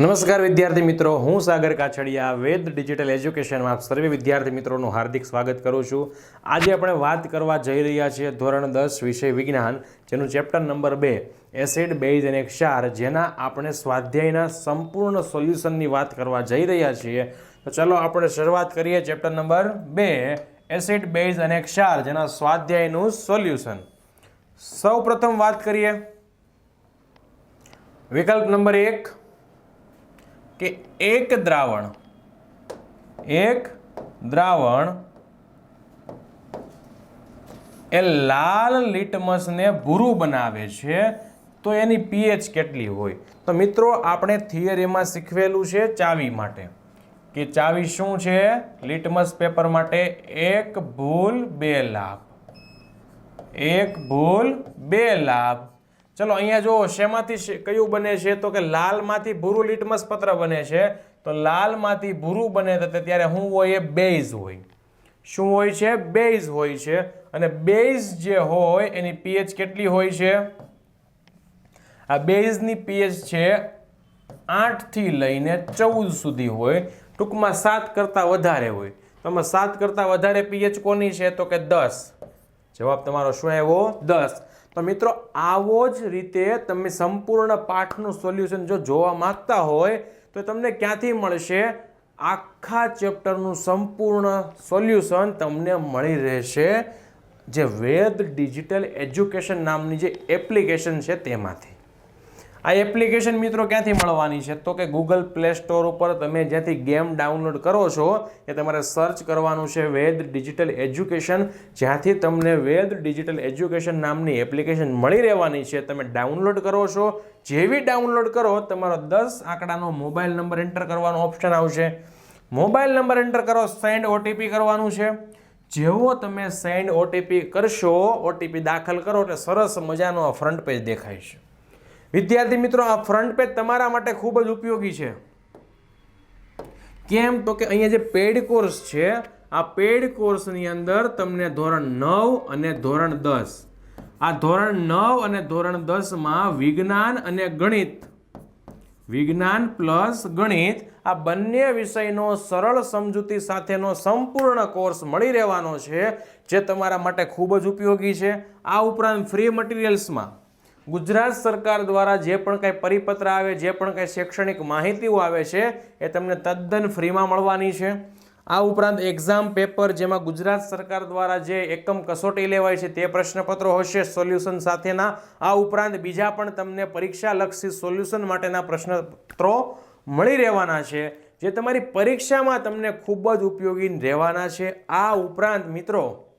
નમસ્કાર વિદ્યાર્થી મિત્રો, હું સાગર કાછડિયા વેદ ડિજિટલ એજ્યુકેશનમાં આપ સર્વે વિદ્યાર્થી મિત્રોનું હાર્દિક સ્વાગત કરું છું. આજે આપણે વાત કરવા જઈ રહ્યા છીએ ધોરણ દસ વિષય વિજ્ઞાન, જેનું ચેપ્ટર નંબર બે એસિડ બેઝ અને ક્ષાર, જેના આપણે સ્વાધ્યાયના સંપૂર્ણ સોલ્યુશનની વાત કરવા જઈ રહ્યા છીએ. તો ચલો આપણે શરૂઆત કરીએ ચેપ્ટર નંબર બે એસિડ બેઝ અને ક્ષાર, જેના સ્વાધ્યાયનું સોલ્યુશન સૌ પ્રથમ વાત કરીએ. વિકલ્પ નંબર એક કે એક દ્રાવણ એક દ્રાવણ એ લાલ લિટમસને ભૂરું બનાવે છે, તો એની પીએચ કેટલી હોય? તો મિત્રો, આપણે થિયરીમાં શીખવેલું છે ચાવી માટે. કે ચાવી શું છે? લિટમસ પેપર માટે એક ભૂલ બે લાભ. એક ભૂલ બે લાભ. ચલો, અહીંયા જો શેમાંથી કયું બને છે? તો કે લાલમાંથી ભૂરું લિટમસ પત્ર બને છે. તો લાલમાંથી ભૂરું બને તો ત્યારે શું હોય? એ બેઝ હોય. શું હોય છે? બેઝ હોય છે. અને બેઝ જે હોય, એની પીએચ કેટલી હોય છે? આ બેઝની પીએચ છે આઠથી લઈને ચૌદ સુધી હોય. ટૂંકમાં સાત કરતાં વધારે હોય. તો સાત કરતાં વધારે પીએચ કોની છે? તો કે દસ. જવાબ તમારો શું આવ્યો? દસ. તો મિત્રો, આવો જ રીતે તમે સંપૂર્ણ પાઠનું સોલ્યુશન જો જોવા માંગતા હોય, તો તમને ક્યાંથી મળશે? આખા ચેપ્ટરનું સંપૂર્ણ સોલ્યુશન તમને મળી રહેશે. જે વેદ ડિજિટલ એજ્યુકેશન નામની જે એપ્લિકેશન છે તેમાંથી. આ એપ્લિકેશન મિત્રો ક્યાંથી મળવાની છે? તો કે ગૂગલ પ્લે સ્ટોર ઉપર તમે જ્યાંથી ગેમ ડાઉનલોડ કરો છો, એ તમારે સર્ચ કરવાનું છે વેદ ડિજિટલ એજ્યુકેશન. જ્યાંથી તમને વેદ ડિજિટલ એજ્યુકેશન નામની એપ્લિકેશન મળી રહેવાની છે. તમે ડાઉનલોડ કરો છો, જેવી ડાઉનલોડ કરો, તમારો દસ આંકડાનો મોબાઈલ નંબર એન્ટર કરવાનો ઓપ્શન આવશે. મોબાઈલ નંબર એન્ટર કરો, સેન્ડ ઓટીપી કરવાનું છે. જેવો તમે સેન્ડ ઓટીપી કરશો, ઓટીપી દાખલ કરો, એટલે સરસ મજાનો ફ્રન્ટ પેજ દેખાય છે. વિદ્યાર્થી મિત્રો, આ ફ્રન્ટ પેજ તમારા માટે ખૂબ જ ઉપયોગી છે. કેમ? તો કે અહીંયા જે પેડ કોર્સ છે, આ પેડ કોર્સની અંદર તમને ધોરણ નવ અને ધોરણ દસ. આ ધોરણ નવ અને ધોરણ દસમાં વિજ્ઞાન અને ગણિત. વિજ્ઞાન પ્લસ ગણિત, આ બંને વિષયનો સરળ સમજૂતી સાથેનો સંપૂર્ણ કોર્સ મળી રહેવાનો છે, જે તમારા માટે ખૂબ જ ઉપયોગી છે. આ ઉપરાંત ફ્રી મટીરિયલ્સમાં ગુજરાત સરકાર દ્વારા જે પણ કાંઈ પરિપત્ર આવે, જે પણ કાંઈ શૈક્ષણિક માહિતીઓ આવે છે, એ તમને તદ્દન ફ્રીમાં મળવાની છે. આ ઉપરાંત એક્ઝામ પેપર જેમાં ગુજરાત સરકાર દ્વારા જે એકમ કસોટી લેવાય છે, તે પ્રશ્નપત્રો હશે સોલ્યુશન સાથેના. આ ઉપરાંત બીજા પણ તમને પરીક્ષાલક્ષી સોલ્યુશન માટેના પ્રશ્નપત્રો મળી રહેવાના છે, જે તમારી પરીક્ષામાં તમને ખૂબ જ ઉપયોગી રહેવાના છે. આ ઉપરાંત મિત્રો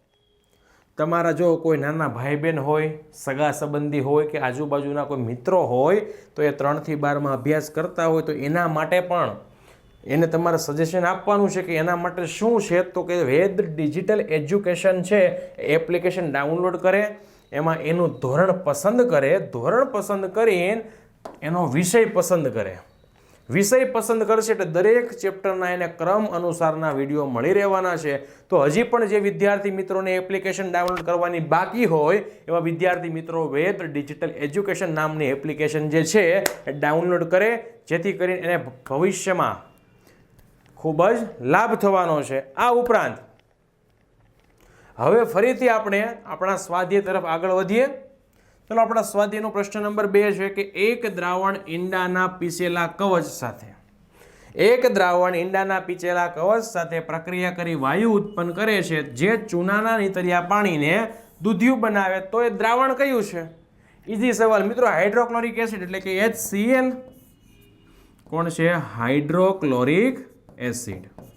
તમારા જો કોઈ નાના ભાઈ બહેન હોય, સગા સંબંધી હોય કે આજુબાજુના કોઈ મિત્રો હોય, તો એ ત્રણથી બારમાં અભ્યાસ કરતા હોય, તો એના માટે પણ એને તમારે સજેશન આપવાનું છે કે એના માટે શું છે? તો કે વેદ ડિજિટલ એજ્યુકેશન છે એપ્લિકેશન ડાઉનલોડ કરે, એમાં એનું ધોરણ પસંદ કરે, ધોરણ પસંદ કરીને એનો વિષય પસંદ કરે. વિષય પસંદ કરશે એટલે દરેક ચેપ્ટરના એને ક્રમ અનુસારના વીડિયો મળી રહેવાના છે. તો હજી પણ જે વિદ્યાર્થી મિત્રોને એપ્લિકેશન ડાઉનલોડ કરવાની બાકી હોય, એવા વિદ્યાર્થી મિત્રો વેદ ડિજિટલ એજ્યુકેશન નામની એપ્લિકેશન જે છે, એ ડાઉનલોડ કરે, જેથી કરીને એને ભવિષ્યમાં ખૂબ જ લાભ થવાનો છે. આ ઉપરાંત, હવે ફરીથી આપણે આપણા સ્વાધ્યાય તરફ આગળ વધીએ. ચલો આપણા સ્વાધ્યાયનો પ્રશ્ન નંબર બે છે કે એક દ્રાવણ ઈંડાના પીસેલા કવચ સાથે. એક દ્રાવણ ઈંડાના પીસેલા કવચ સાથે પ્રક્રિયા કરી વાયુ ઉત્પન્ન કરે છે. જે ચૂનાના નીતરિયા પાણીને દૂધિયું બનાવે, તો એ દ્રાવણ કયું છે? ઇઝી સવાલ. મિત્રો, હાઇડ્રોક્લોરિક એસિડ એટલે કે એચ કોણ છે? Hydrochloric acid.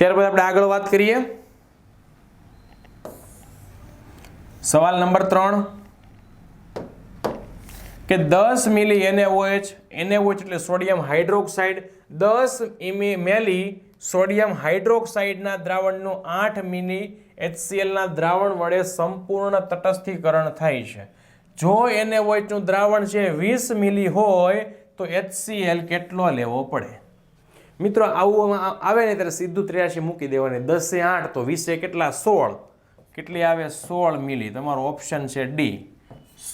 ત્યારબાદ આપણે આગળ વાત કરીએ. સવાલ નંબર ત્રણ. કે દસ મિલી એનએઓએચ એનએઓએચ એટલે સોડિયમ હાઇડ્રોક્સાઇડ, દસ ઇમી મેલી સોડિયમ હાઇડ્રોક્સાઇડના દ્રાવણનું આઠ મિલી એચસીએલના દ્રાવણ વડે સંપૂર્ણ તટસ્થીકરણ થાય છે. જો એનએઓએચનું દ્રાવણ છે વીસ મિલી હોય, તો એચસીએલ કેટલો લેવો પડે? મિત્રો, આવું આવે ને ત્યારે સીધું ત્રેયાસી મૂકી દેવાની. દસે આઠ તો વીસે કેટલા? સોળ. કેટલી આવે? સોળ મિલી. તમારો ઓપ્શન છે ડી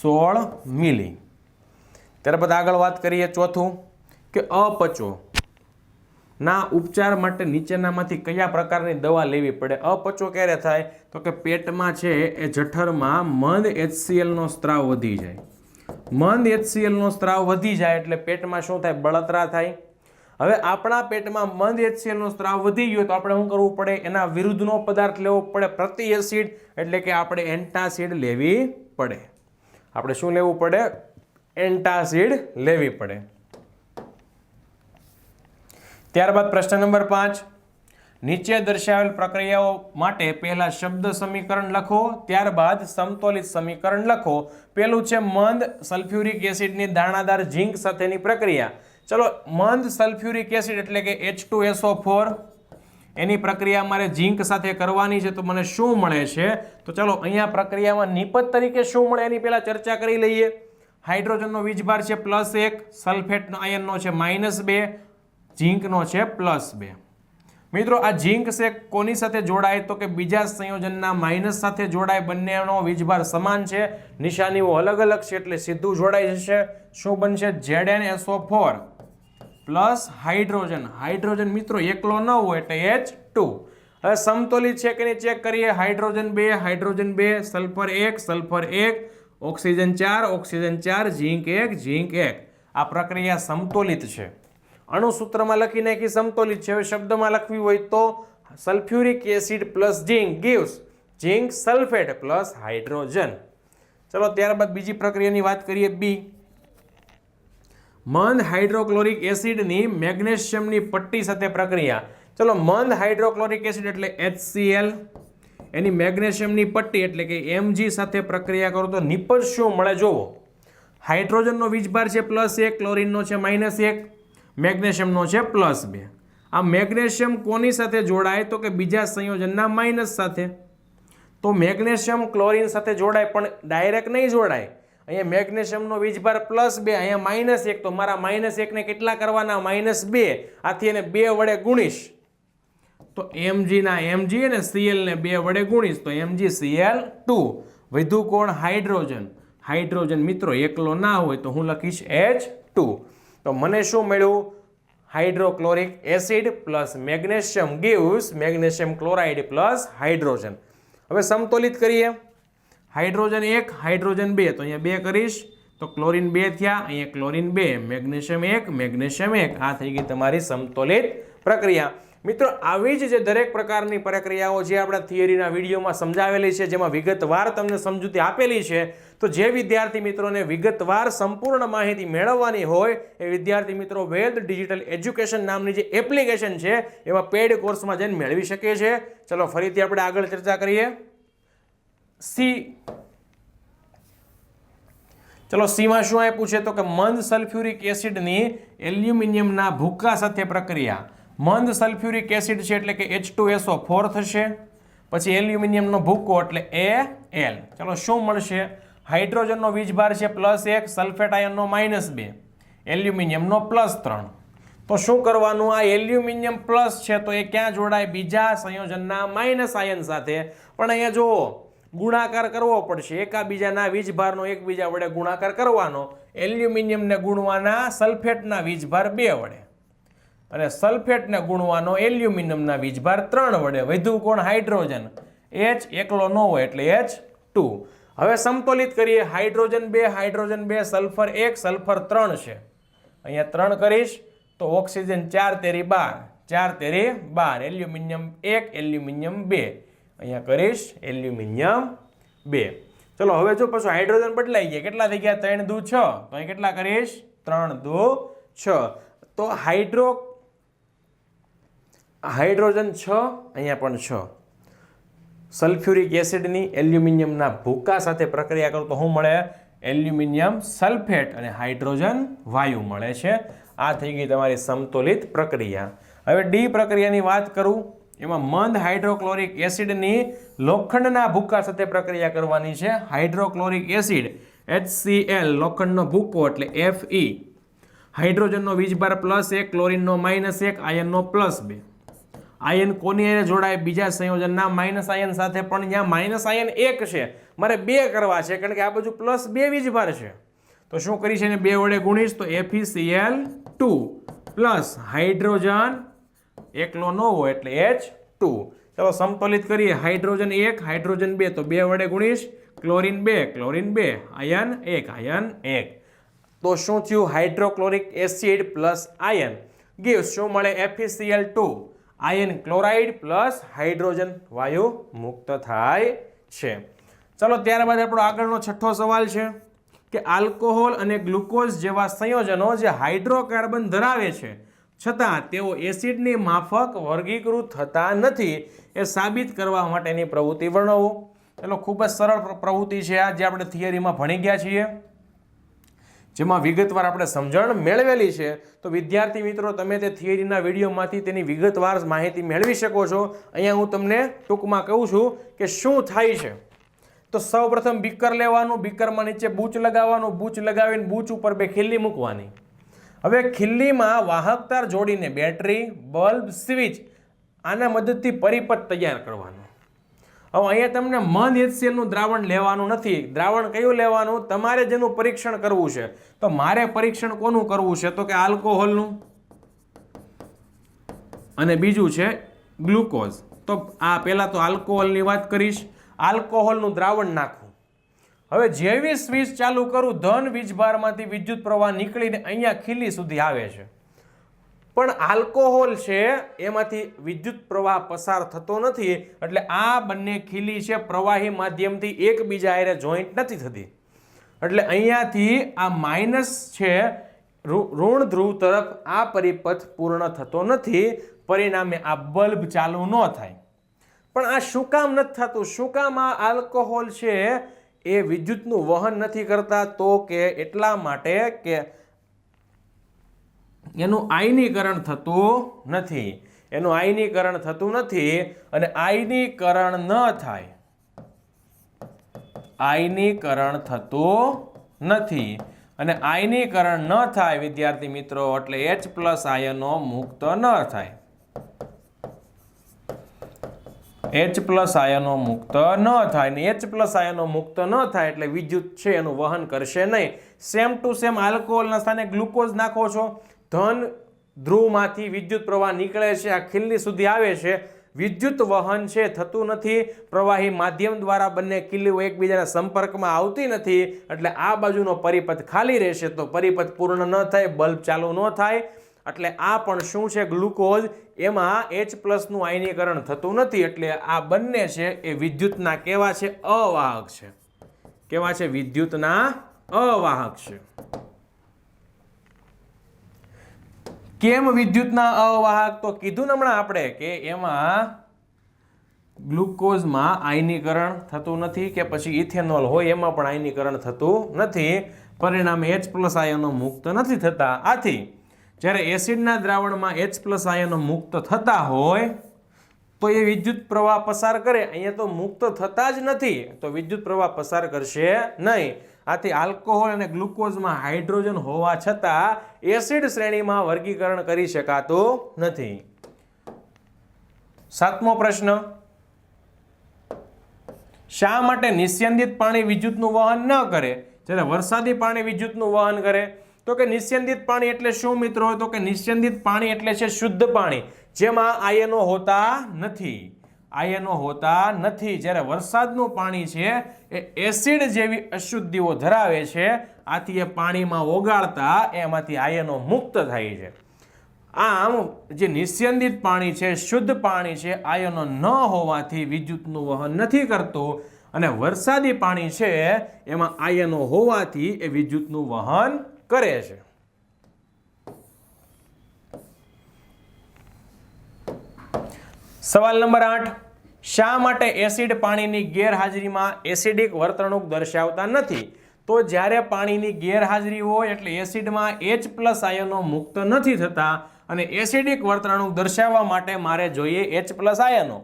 સોળ મિલી. ત્યારબાદ આગળ વાત કરીએ ચોથું, કે અપચો. ના ઉપચાર માટે નીચેનામાંથી કયા પ્રકારની દવા લેવી પડે? અપચો ક્યારે થાય? તો કે પેટમાં છે એ જઠરમાં મંદ એચસીએલનો સ્ત્રાવ વધી જાય. મંદ એચસીએલનો સ્ત્રાવ વધી જાય એટલે પેટમાં શું થાય? બળતરા થાય. હવે આપણા પેટમાં મંદ એચસીએલનો સ્ત્રાવ વધી ગયો તો આપણે શું કરવું પડે? એના વિરુદ્ધનો પદાર્થ લેવો પડે, પ્રતિ એસિડ, એટલે કે આપણે એન્ટાસિડ લેવી પડે. આપણે શું લેવું પડે? એન્ટાસિડ લેવી પડે. ત્યારબાદ પ્રશ્ન નંબર પાંચ. નીચે દર્શાવેલ પ્રક્રિયાઓ માટે પહેલા શબ્દ સમીકરણ લખો, ત્યારબાદ સમતોલિત સમીકરણ લખો. પેલું છે મંદ સલ્ફ્યુરિક એસિડની દાણાદાર ઝીંક સાથેની પ્રક્રિયા. ચલો, મંદ સલ્ફ્યુરિક એસિડ એટલે કે એચ ટુ એસઓ ફોર એની પ્રક્રિયા મારે ઝીંક સાથે કરવાની છે, તો મને શું મળે છે? તો ચલો, અહીંયા પ્રક્રિયામાં નિપજ તરીકે શું મળે? એની પહેલાં ચર્ચા કરી લઈએ. હાઇડ્રોજનનો વીજભાર છે પ્લસ એક, સલ્ફેટનો આયનનો છે માઇનસ બે, ઝીંકનો છે પ્લસ બે. મિત્રો, આ ઝીંક છે કોની સાથે જોડાય? તો કે બીજા સંયોજનના માઇનસ સાથે જોડાય, બંનેનો વીજભાર સમાન છે, નિશાનીઓ અલગ અલગ છે, એટલે સીધું જોડાઈ જશે. શું બનશે? Z N SO four plus hydrogen. Hydrogen મિત્રો એકલો ન હોય એટલે એચ ટુ. હવે સમતોલિત છે કે નહીં ચેક કરીએ? હાઇડ્રોજન બે હાઇડ્રોજન બે, સલ્ફર એક સલ્ફર એક, ઓક્સિજન ચાર ઓક્સિજન ચાર, ઝીંક એક ઝીંક એક. આ પ્રક્રિયા સમતોલિત છે. અણુસૂત્રમાં લખી નાખી સમતોલિત છે. હવે શબ્દમાં લખવી હોય તો sulphuric acid plus zinc gives. Zinc sulphate plus hydrogen. ચલો ત્યારબાદ બીજી પ્રક્રિયાની વાત કરીએ બી. મંદ હાઇડ્રોક્લોરિક એસિડની મેગ્નેશિયમની પટ્ટી સાથે પ્રક્રિયા. ચલો, મંદ હાઇડ્રોક્લોરિક એસિડ એટલે HCl એની મેગ્નેશિયમની પટ્ટી એટલે કે Mg સાથે પ્રક્રિયા કરો તો નિપજ શું મળે જોવો. હાઇડ્રોજનનો વીજભાર છે પ્લસ એક, ક્લોરિનનો છે માઇનસ એક, મેગ્નેશિયમનો છે પ્લસ બે. આ મેગ્નેશિયમ કોની સાથે જોડાય? તો કે બીજા સંયોજનના માઇનસ સાથે. તો મેગ્નેશિયમ, ક્લોરિન સાથે જોડાય, પણ ડાયરેક્ટ નહીં જોડાય. અહીંયા મેગ્નેશિયમનો વીજભાર પ્લસ બે, અહીંયા માઇનસ એક. તો મારા માઇનસ એકને કેટલા કરવાના? માઇનસ બે. આથી એને બે વડે ગુણીશ. તો એમજીના એમજી અને સીએલને બે વડે ગુણીશ. તો એમજી સીએલ ટુ વધુ કોણ? હાઇડ્રોજન. હાઇડ્રોજન મિત્રો એકલો ના હોય તો હું લખીશ એચ ટુ તો મને શું મળ્યું? Hydrochloric acid plus magnesium gives, magnesium chloride plus hydrogen. હવે સમતોલિત કરીએ. હાઇડ્રોજન એક, હાઇડ્રોજન બે. તો અહીંયા બે કરીશ. તો ક્લોરિન બે થયા, અહીંયા ક્લોરિન બે, મેગ્નેશિયમ એક મેગ્નેશિયમ એક. આ થઈ ગઈ તમારી સમતોલિત પ્રક્રિયા. મિત્રો, આવી જ જે દરેક પ્રકારની પ્રક્રિયાઓ જે આપણા થિયરીના વિડીયોમાં સમજાવેલી છે, જેમાં વિગતવાર તમને સમજૂતી આપેલી છે, તો જે વિદ્યાર્થી મિત્રોને વિગતવાર સંપૂર્ણ માહિતી મેળવવાની હોય, એ વિદ્યાર્થી મિત્રો વેદ ડિજિટલ એજ્યુકેશન નામની જે એપ્લિકેશન છે, એમાં પેડ કોર્સમાં જઈને મેળવી શકે છે. ચલો, ફરીથી આપણે આગળ ચર્ચા કરીએ. સી. ચલો સીમાં શું આપ્યું છે? તો કે મંદ સલ્ફ્યુરિક એસિડની એલ્યુમિનિયમના ભૂકા સાથે પ્રક્રિયા. મંદ સલ્ફ્યુરિક એસિડ છે એટલે કે એચ ટુ એસઓ ફોર થશે. પછી એલ્યુમિનિયમનો ભૂકો એટલે એ એલ ચલો શું મળશે? હાઇડ્રોજનનો વીજભાર છે પ્લસ એક, સલ્ફેટ આયનનો માઇનસ બે. એલ્યુમિનિયમનો પ્લસ ત્રણ. તો શું કરવાનું? આ એલ્યુમિનિયમ પ્લસ છે તો એ ક્યાં જોડાય? બીજા સંયોજનના માઇનસ આયન સાથે. પણ અહીંયા જુઓ ગુણાકાર કરવો પડશે. એકાબીજાના વીજભારનો એકબીજા વડે ગુણાકાર કરવાનો. એલ્યુમિનિયમને ગુણવાના સલ્ફેટના વીજભાર બે વડે. અને સલ્ફેટને ગુણવાનો એલ્યુમિનિયમના વીજભાર ત્રણ વડે. વધુ કોણ? હાઇડ્રોજન. એચ એકલો ન હોય એટલે એચ ટુ. હવે સંતુલિત કરીએ. હાઇડ્રોજન બે હાઇડ્રોજન બે, સલ્ફર એક, સલ્ફર ત્રણ છે. અહીંયા ત્રણ કરીશ તો ઓક્સિજન ચાર તેરી બાર. ચાર તેરી બાર. એલ્યુમિનિયમ એક, એલ્યુમિનિયમ બે. અહીંયા કરીશ, એલ્યુમિનિયમ બે. ચલો, હવે જો પછી હાઇડ્રોજન બદલાઈ ગયા. કેટલા થઈ ગયા? ત્રણ દુ છ. તો અહીં કેટલા કરીશ? ત્રણ દુ છ. તો હાઇડ્રો હાઇડ્રોજન છ, અહીંયા પણ છ. સલ્ફ્યુરિક એસિડની એલ્યુમિનિયમના ભૂકા સાથે પ્રક્રિયા કરું તો શું મળે? એલ્યુમિનિયમ સલ્ફેટ અને હાઇડ્રોજન વાયુ મળે છે. આ થઈ ગઈ તમારી સમતોલિત પ્રક્રિયા. હવે ડી પ્રક્રિયાની વાત કરું. એમાં મંદ હાઇડ્રોક્લોરિક એસિડની લોખંડના ભૂકા સાથે પ્રક્રિયા કરવાની છે. હાઇડ્રોક્લોરિક એસિડ HCl લોખંડનો ભૂકો એટલે Fe હાઇડ્રોજનનો વીજભાર પ્લસ એક, ક્લોરિનનો માઇનસ એક, આયનનો પ્લસ બે. આયન કોની હારે જોડાય? બીજા સંયોજનના માઇનસ આયન સાથે પણ ત્યાં માઇનસ આયન એક છે. મારે બે કરવા છે, કારણ કે આ બાજુ પ્લસ બે વીજભાર છે. તો શું કરી છે એને? બે વડે ગુણીશ તો એફીસીએલ ટુ પ્લસ હાઇડ્રોજન એકલો ન હોય એટલે એચ ટુ. ચાલો સમતોલિત કરીએ. હાઇડ્રોજન એક, હાઇડ્રોજન બે, તો બે વડે ગુણીશ. ક્લોરિન બે ક્લોરિન બે, આયન એક આયન એક. તો શું થયું? Hydrochloric acid plus ion. Give શું મળે? એફીસીએલ two. Ion chloride plus hydrogen વાયુ મુક્ત થાય છે. ચલો ત્યારબાદ આપણો આગળનો છઠ્ઠો સવાલ છે કે આલ્કોહોલ અને ગ્લુકોઝ જેવા સંયોજનો જે હાઇડ્રોકાર્બન ધરાવે છે છતાં તેઓ એસિડની માફક વર્ગીકૃત થતા નથી એ સાબિત કરવા માટેની પ્રવૃત્તિ વર્ણવો. એટલે ખૂબ જ સરળ પ્રવૃત્તિ છે આ જે આપણે થિયરીમાં ભણી ગયા છીએ. જેમાં વિગતવાર આપણે સમજણ મેળવેલી છે. તો વિદ્યાર્થી મિત્રો, તમે તે થિયરીના વિડીયોમાંથી તેની વિગતવાર માહિતી મેળવી શકો છો. અહીંયા હું તમને ટૂંકમાં કહું છું કે શું થાય છે. તો સૌપ્રથમ બીકર લેવાનું, બીકરમાં નીચે બૂચ લગાવવાનું, બૂચ લગાવીને બૂચ ઉપર બે ખીલ્લી મૂકવાની. હવે ખીલ્લીમાં વાહકતાર જોડીને બેટરી, બલ્બ, સ્વિચ આના મદદથી પરિપથ તૈયાર કરવાનો. હવે અહીંયા તમને મન એચસીએલનું દ્રાવણ લેવાનું નથી. દ્રાવણ કયું લેવાનું? તમારે જેનું પરીક્ષણ કરવું છે. તો મારે પરીક્ષણ કોનું કરવું છે? તો કે આલ્કોહોલનું. અને બીજું છે ગ્લુકોઝ. તો આ પહેલાં તો આલ્કોહોલની વાત કરીશ. આલ્કોહોલનું દ્રાવણ નાખવું. હવે જેવી સ્વિચ ચાલુ કરું, ધન વીજભારમાંથી વિદ્યુત પ્રવાહ નીકળીને અહીંયા ખીલી સુધી આવે છે. પણ આલ્કોહોલ છે, એમાંથી વિદ્યુત પ્રવાહ પસાર થતો નથી, એટલે આ બંને ખીલી છે, પ્રવાહી માધ્યમથી એકબીજા હારે જોઈન્ટ નથી થતી. એટલે અહીંયાથી આ માઇનસ છે ઋણ ધ્રુવ તરફ આ પરિપથ પૂર્ણ થતો નથી, પરિણામે આ બલ્બ ચાલુ ન થાય. પણ આ શું કામ નથી થતું? શું કામ આ આલ્કોહોલ છે? એ વિદ્યુતનું વહન નથી કરતા તો કે એટલા માટે કે એનું આયનીકરણ થતું નથી. એનું આયનીકરણ થતું નથી અને આયનીકરણ ન થાય. આયનીકરણ થતું નથી. અને આયનીકરણ ન થાય, વિદ્યાર્થી મિત્રો, એટલે એચ પ્લસ આયનો મુક્ત ન થાય. એચ પ્લસ આયનો મુક્ત ન થાય ને એચ પ્લસ આયનો મુક્ત ન થાય એટલે વિદ્યુત છે એનું વહન કરશે નહીં. સેમ ટુ સેમ આલ્કોહોલના સ્થાને ગ્લુકોઝ નાખો છો, ધન ધ્રુવમાંથી વિદ્યુત પ્રવાહ નીકળે છે, આ ખીલ્લી સુધી આવે છે. વિદ્યુત વહન છે, થતું નથી. પ્રવાહી માધ્યમ દ્વારા બંને કિલ્લીઓ એકબીજાના સંપર્કમાં આવતી નથી. એટલે આ બાજુનો પરિપથ ખાલી રહેશે તો પરિપથ પૂર્ણ ન થાય, બલ્બ ચાલુ ન થાય. એટલે આ પણ શું છે ગ્લુકોઝ? એમાં એચ પ્લસનું આયનીકરણ થતું નથી, એટલે આ બંને છે એ વિદ્યુતના કેવા છે? અવાહક છે. કેવા છે? વિદ્યુતના અવાહક છે. કેમ વિદ્યુતના અવાહક? તો કીધું હમણાં આપણે કે એમાં ગ્લુકોઝમાં આયનીકરણ થતું નથી કે પછી ઇથેનોલ હોય એમાં પણ આયનીકરણ થતું નથી. પરિણામે એચ પ્લસ આયનો મુક્ત નથી થતા. આથી જ્યારે એસિડના દ્રાવણમાં એચ પ્લસ આયનો મુક્ત થતા હોય, તો એ વિદ્યુત પ્રવાહ પસાર કરે. અહીંયા તો મુક્ત થતા જ નથી, તો વિદ્યુત પ્રવાહ પસાર કરશે નહીં. આથી આલ્કોહોલ અને ગ્લુકોઝમાં હાઇડ્રોજન હોવા છતાં એસિડ શ્રેણીમાં વર્ગીકરણ કરી શકાતું નથી. સાતમો પ્રશ્ન. શા માટે નિસ્યંદિત પાણી વિદ્યુતનું વહન ન કરે? જ્યારે વરસાદી પાણી વિદ્યુતનું વહન કરે તો કે નિસ્યંદિત પાણી એટલે શું મિત્રો? તો કે નિસ્યંદિત પાણી એટલે છે શુદ્ધ પાણી. જેમાં આયનો હોતા નથી. આયનો હોતા નથી. જ્યારે વરસાદનું પાણી છે એ એસિડ જેવી અશુદ્ધિઓ ધરાવે છે, આથી એ પાણીમાં ઓગાળતા એમાંથી આયનો મુક્ત થાય છે. આમ, જે નિસ્યંદિત પાણી છે, શુદ્ધ પાણી છે, આયનો ન હોવાથી વિદ્યુતનું વહન નથી કરતું. અને વરસાદી પાણી છે, એમાં આયનો હોવાથી એ વિદ્યુતનું વહન કરે છે. સવાલ નંબર આઠ, શા માટે એસિડ પાણીની ગેરહાજરીમાં એસિડિક વર્તણૂક દર્શાવતા નથી? તો જ્યારે પાણીની ગેરહાજરી હોય એટલે એસિડમાં એચ પ્લસ આયનો મુક્ત નથી થતા અને એસિડિક વર્તણૂક દર્શાવવા માટે મારે જોઈએ એચ પ્લસ આયનો.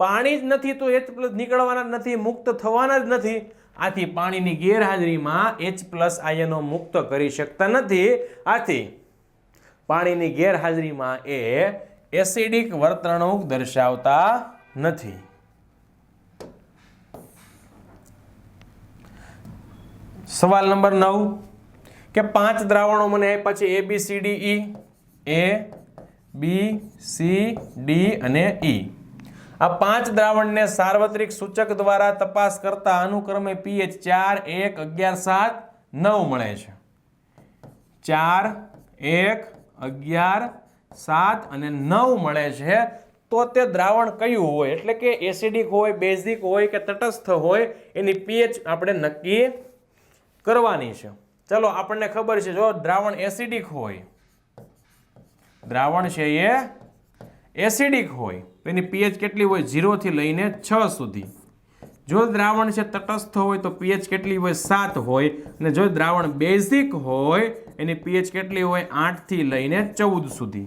પાણી જ નથી તો એચ પ્લસ નીકળવાના જ નથી, મુક્ત થવાના જ નથી. આથી પાણીની ગેરહાજરીમાં એચ પ્લસ આયનો મુક્ત કરી શકતા નથી. આથી પાણીની ગેરહાજરીમાં એ એસિડિક વર્તણૂક દર્શાવતા નથી. સવાલ નંબર નવ. કે પાંચ દ્રાવણો મને આપ્યા છે A B C D E A B C D અને ઈ આ પાંચ દ્રાવણને સાર્વત્રિક સૂચક દ્વારા તપાસ કરતા અનુક્રમે પીએચ ચાર, એક, અગિયાર, સાત, નવ મળે છે. ચાર, એક, અગિયાર, સાત અને નવ મળે છે. તો તે દ્રાવણ કયું હોય? એટલે કે એસિડિક હોય, બેઝિક હોય કે તટસ્થ હોય, એની પીએચ આપણે નક્કી કરવાની છે. ચલો, આપણને ખબર છે, જો દ્રાવણ એસિડિક હોય, દ્રાવણ છે એ એસિડિક હોય. એની પીએચ કેટલી હોય? 0 થી લઈને છ સુધી. જો દ્રાવણ છે તટસ્થ હોય તો પીએચ કેટલી હોય? સાત હોય. અને જો દ્રાવણ બેઝિક હોય, એની પીએચ કેટલી હોય? આઠથી લઈને ચૌદ સુધી.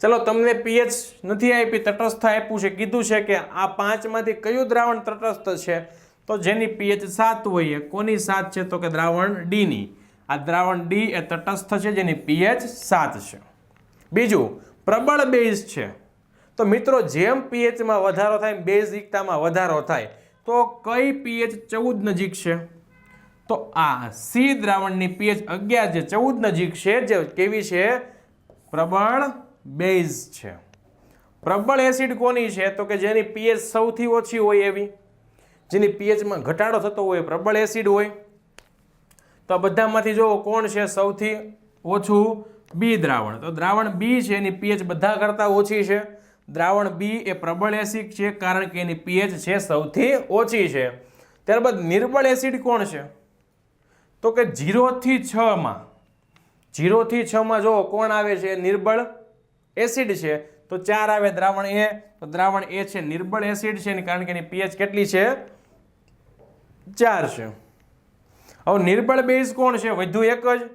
ચલો, તમને પીએચ નથી આપી, તટસ્થ આપ્યું છે. કીધું છે કે આ પાંચમાંથી કયું દ્રાવણ તટસ્થ છે? તો જેની પીએચ સાત હોય કોની સાત છે? તો કે દ્રાવણ ડીની. આ દ્રાવણ ડી એ તટસ્થ છે, જેની પીએચ સાત છે. બીજું, પ્રબળ બેઝ છે. તો મિત્રો, જેમ પીએચમાં વધારો થાય બેઝિકતામાં વધારો થાય, તો કઈ પીએચ ચૌદ નજીક છે? તો આ સી દ્રાવણની પીએચ અગિયાર જે ચૌદ નજીક છે, જે કેવી છે? પ્રબળ બેઝ છે. પ્રબળ એસિડ કોની છે? તો કે જેની પીએચ સૌથી ઓછી હોય એવી. જેની પીએચમાં ઘટાડો થતો હોય પ્રબળ એસિડ હોય. તો બધામાંથી જો કોણ છે સૌથી ઓછું? બી દ્રાવણ. તો દ્રાવણ બી છે, એની પીએચ બધા કરતાં ઓછી છે. દ્રાવણ બી એ પ્રબળ એસિડ છે કારણ કે એની પીએચ છે સૌથી ઓછી છે. ત્યારબાદ નિર્બળ એસિડ કોણ છે? તો કે જીરોથી છમાં જીરોથી છમાં જો કોણ આવે છે? નિર્બળ એસિડ છે. તો ચાર આવે દ્રાવણ એ તો દ્રાવણ એ છે નિર્બળ એસિડ છે કારણ કે એની પીએચ કેટલી છે? ચાર છે. હવે નિર્બળ બેઝ કોણ છે? વધુ એક જ.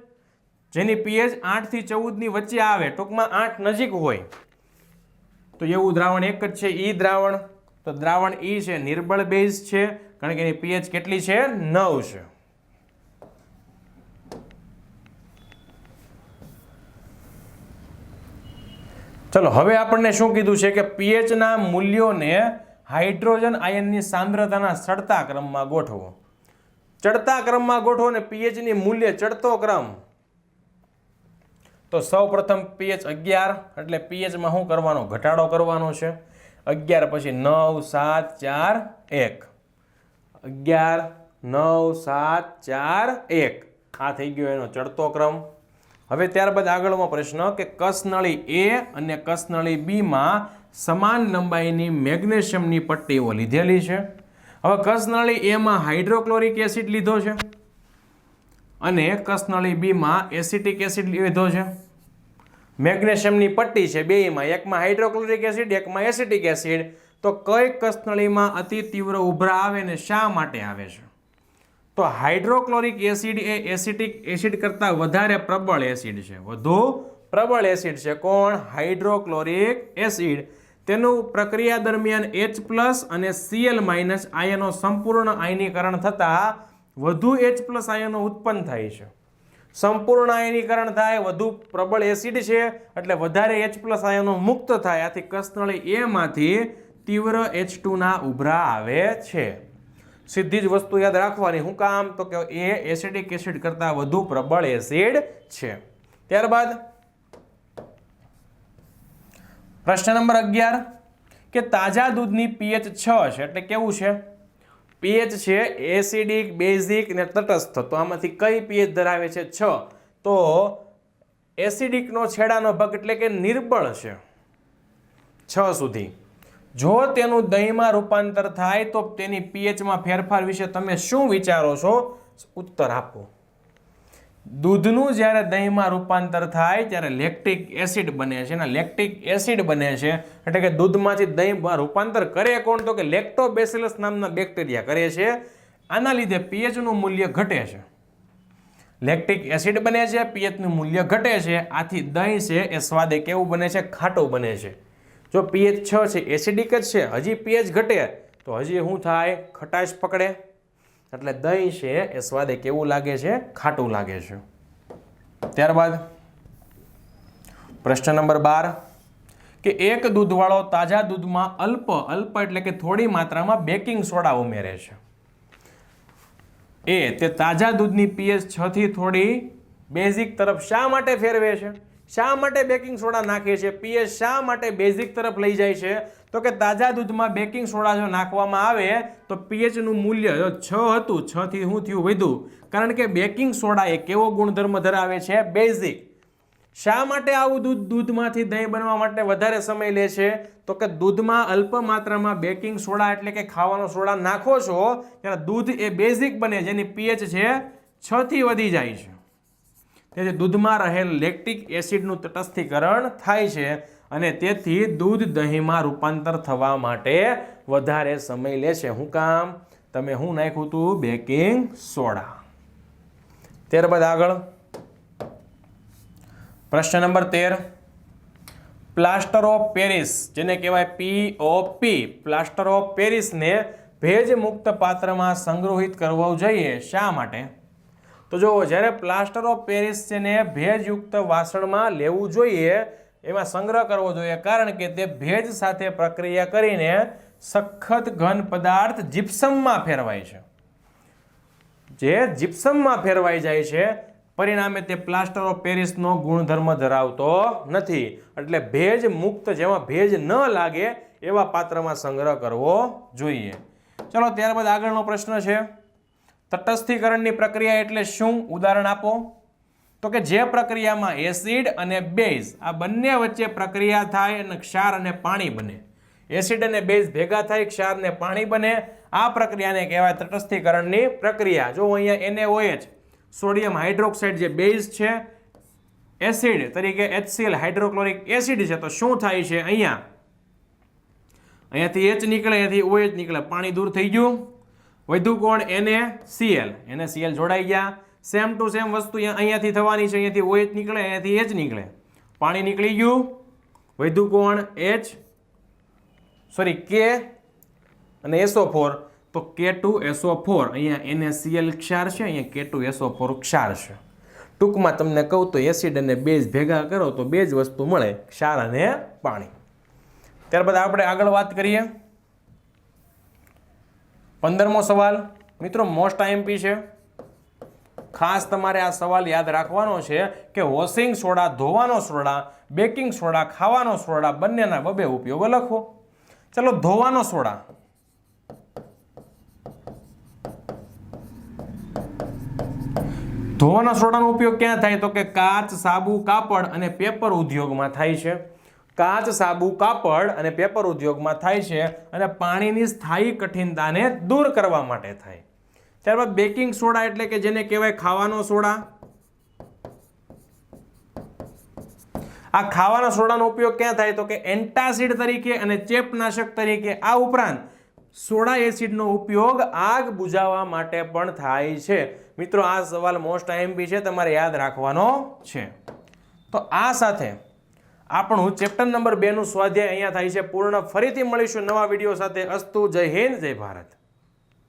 જેની પીએચ આઠથી ચૌદની વચ્ચે આવે. ટૂંકમાં આઠ નજીક હોય. તો એવું દ્રાવણ એક જ છે, ઈ દ્રાવણ. તો દ્રાવણ ઈ છે, નિર્બળ બેઝ છે, કારણ કે એની પીએચ કેટલી છે? નવ છે. ચલો, હવે આપણને શું કીધું છે કે પીએચના મૂલ્યોને હાઇડ્રોજન આયનની સાંદ્રતાના ચડતા ક્રમમાં ગોઠવો. ચડતા ક્રમમાં ગોઠવો અને પીએચની મૂલ્ય ચડતો ક્રમ. તો સૌ પ્રથમ પીએચ અગિયાર, એટલે પીએચમાં શું કરવાનો? ઘટાડો કરવાનો છે. અગિયાર પછી નવ, સાત, ચાર, એક. અગિયાર, નવ, સાત, ચાર, એક. આ થઈ ગયો એનો ચડતો ક્રમ. હવે ત્યારબાદ આગળનો પ્રશ્ન કે કસનળી એ અને કસનળી બીમાં સમાન લંબાઈની મેગ્નેશિયમની પટ્ટીઓ લીધેલી છે. હવે કસનળી એમાં હાઇડ્રોક્લોરિક એસિડ લીધો છે. અને કસનળી બીમાં એસિટિક એસિડ લીધો છે? મેગ્નેશિયમની પટ્ટી છે બેયમાં એકમાં હાઇડ્રોક્લોરિક એસિડ એકમાં એસિટિક એસિડ તો કઈ કસનળીમાં અતિ તીવ્ર ઉભરા આવે ને શા માટે આવે છે? તો હાઇડ્રોક્લોરિક એસિડ એ એસિટિક એસિડ કરતાં વધારે પ્રબળ એસિડ છે. વધુ પ્રબળ એસિડ છે કોણ? હાઇડ્રોક્લોરિક એસિડ તેનું પ્રક્રિયા દરમિયાન એચ પ્લસ અને સીએલ માઇનસ આયનો સંપૂર્ણ આયનીકરણ થતાં વધુ એચ પ્લસ આયનો ઉત્પન્ન થાય છે. સંપૂર્ણ આયનીકરણ થાય, વધુ પ્રબળ એસિડ છે, એટલે વધારે એચ પ્લસ આયનો મુક્ત થાય. આથી કસનળી એમાંથી તીવ્ર એચ ટુના ઉભરા આવે છે. સીધી જ વસ્તુ યાદ રાખવાની. શું કામ તો કે એ એસિડિક એસિડ કરતાં વધુ પ્રબળ એસિડ છે. ત્યારબાદ પ્રશ્ન નંબર અગિયાર, કે તાજા દૂધની પીએચ છ છે, એટલે કેવું છે? પીએચ છે એસિડિક, બેઝિક ને તટસ્થ. તો આમાંથી કઈ પીએચ ધરાવે છે? છ. તો એસિડિકનો છેડાનો ભાગ એટલે કે નિર્બળ છે. છ સુધી. જો તેનું દહીંમાં રૂપાંતર થાય, તો તેની પીએચમાં ફેરફાર વિશે તમે શું વિચારો છો? ઉત્તર આપો. દૂધનું જ્યારે દહીંમાં રૂપાંતર થાય ત્યારે લેક્ટિક એસિડ બને છે. અને લેક્ટિક એસિડ બને છે એટલે કે દૂધમાંથી દહીંમાં રૂપાંતર કરે કોણ? તો કે લેક્ટોબેસિલસ નામના બેક્ટેરિયા કરે છે. આના લીધે પીએચનું મૂલ્ય ઘટે છે. લેક્ટિક એસિડ બને છે, પીએચનું મૂલ્ય ઘટે છે. આથી દહીં છે એ સ્વાદે કેવું બને છે? ખાટું બને છે. જો પીએચ છ છે એસિડિક જ છે, હજી પીએચ ઘટે, તો હજી શું થાય? ખટાશ પકડે. એટલે દહીં છે એ સ્વાદે કેવું લાગે છે? ખાટું લાગે છે. ત્યારબાદ પ્રશ્ન નંબર બાર કે એક દૂધવાળો તાજા દૂધમાં અલ્પ અલ્પ એટલે કે થોડી માત્રામાં બેકિંગ સોડા ઉમેરે છે. એ તે તાજા દૂધની પીએચ છ થી થોડી બેઝિક તરફ શા માટે ફેરવે છે? શા માટે બેકિંગ સોડા નાખે છે? પીએચ શા માટે બેઝિક તરફ લઈ જાય છે? તો કે તાજા દૂધમાં બેકિંગ સોડા જો નાખવામાં આવે, તો પીએચનું મૂલ્ય જો છ હતું, છ થી શું થયું વધ્યું કારણ કે બેકિંગ સોડા એ કેવો ગુણધર્મ ધરાવે છે? બેઝિક શા માટે આવું દૂધ દૂધમાંથી દહીં બનવા માટે વધારે સમય લે છે? તો કે દૂધમાં અલ્પ માત્રામાં બેકિંગ સોડા એટલે કે ખાવાનો સોડા નાખો છો, ત્યારે દૂધ એ બેઝિક બને, જેની પીએચ છે છ થી વધી જાય છે. તેથી દૂધમાં રહેલ લેક્ટિક એસિડનું તટસ્થીકરણ થાય છે. અને તેથી દૂધ દહીંમાં રૂપાંતર થવા માટે વધારે સમય લે છે. શું કામ? તમે હું નાખ્યું હતું બેકિંગ સોડા. ત્યારબાદ આગળ. પ્રશ્ન નંબર તેર. પ્લાસ્ટર ઓફ પેરિસ, જેને કહેવાય પીઓપી પ્લાસ્ટર ઓફ પેરિસને ભેજ મુક્ત પાત્રમાં સંગ્રહિત કરવો જોઈએ. શા માટે? તો જો જ્યારે પ્લાસ્ટર ઓફ પેરિસ છે ને ભેજયુક્ત વાસણમાં લેવું જોઈએ એમાં સંગ્રહ કરવો જોઈએ, કારણ કે તે ભેજ સાથે પ્રક્રિયા કરીને સખત ઘન પદાર્થ જીપ્સમમાં ફેરવાય છે. જે જીપ્સમમાં ફેરવાઈ જાય છે, પરિણામે તે પ્લાસ્ટર ઓફ પેરિસનો ગુણધર્મ ધરાવતો નથી. એટલે ભેજ મુક્ત જેમાં ભેજ ન લાગે, એવા પાત્રમાં સંગ્રહ કરવો જોઈએ. ચલો, ત્યારબાદ આગળનો પ્રશ્ન છે. તટસ્થીકરણની પ્રક્રિયા એટલે શું? ઉદાહરણ આપો. તો કે જે પ્રક્રિયામાં એસિડ અને બેઝ આ બંને વચ્ચે પ્રક્રિયા થાય અને ક્ષાર અને પાણી બને. એસિડ અને બેઝ ભેગા થાય, ક્ષાર અને પાણી બને. આ પ્રક્રિયાને કહેવાય તટસ્થીકરણની પ્રક્રિયા. જો અહીંયા NaOH સોડિયમ હાઇડ્રોક્સાઇડ જે બેઝ છે, એસિડ તરીકે એચસીએલ હાઇડ્રોક્લોરિક એસિડ છે, તો શું થાય છે અહીંયા? અહીંયાથી એચ નીકળે, અહીંયાથી ઓએચ નીકળે. પાણી દૂર થઈ ગયું. વધુ કોણ? એને સીએલ એને સીએલ જોડાઈ ગયા. સેમ ટુ સેમ વસ્તુ અહીંયા- અહીંયાથી થવાની છે, અહીંયાથી ઓએચ નીકળે, અહીંયાથી એચ નીકળે. પાણી નીકળી ગયું. વધુ કોણ? એચ સોરી કે અને એસો ફોર તો K2 SO4 અહીંયા એનએસીએલ ક્ષાર છે, અહીંયા K2 SO4 ક્ષાર છે. ટૂંકમાં તમને કહું તો એસિડ અને બેઝ ભેગા કરો તો બે જ વસ્તુ મળે, ક્ષાર અને પાણી. ત્યારબાદ આપણે આગળ વાત કરીએ. પંદરમો સવાલ. મિત્રો મોસ્ટ આઈએમપી છે. ખાસ તમારે આ સવાલ યાદ રાખવાનો છે કે વોશિંગ સોડા, ધોવાનો સોડા, બેકિંગ સોડા, ખાવાનો સોડા બંનેના બબે ઉપયોગો લખો ચલો, ધોવાનો સોડા. ધોવાના સોડાનો ઉપયોગ ક્યાં થાય? તો કે કાચ, સાબુ, કાપડ અને પેપર ઉદ્યોગમાં થાય છે. કાચ, સાબુ, કાપડ અને પેપર ઉદ્યોગમાં થાય છે અને પાણીની સ્થાયી કઠિનતાને દૂર કરવા માટે થાય. ત્યારબાદ બેકિંગ સોડા એટલે કે જેને કહેવાય ખાવાનો સોડા. આ ખાવાના સોડાનો ઉપયોગ ક્યાં થાય? તો કે એન્ટાસિડ તરીકે અને ચેપનાશક તરીકે. આ ઉપરાંત સોડા એસિડનો ઉપયોગ આગ બુઝાવવા માટે પણ થાય છે. મિત્રો, આ સવાલ મોસ્ટ આઈએમપી છે, તમારે યાદ રાખવાનો છે. તો આ સાથે આપણું ચેપ્ટર નંબર બેનું સ્વાધ્યાય અહીંયા થાય છે. પૂર્ણ. ફરીથી મળીશું નવા વીડિયો સાથે. અસ્તુ, જય હિન્દ, જય ભારત.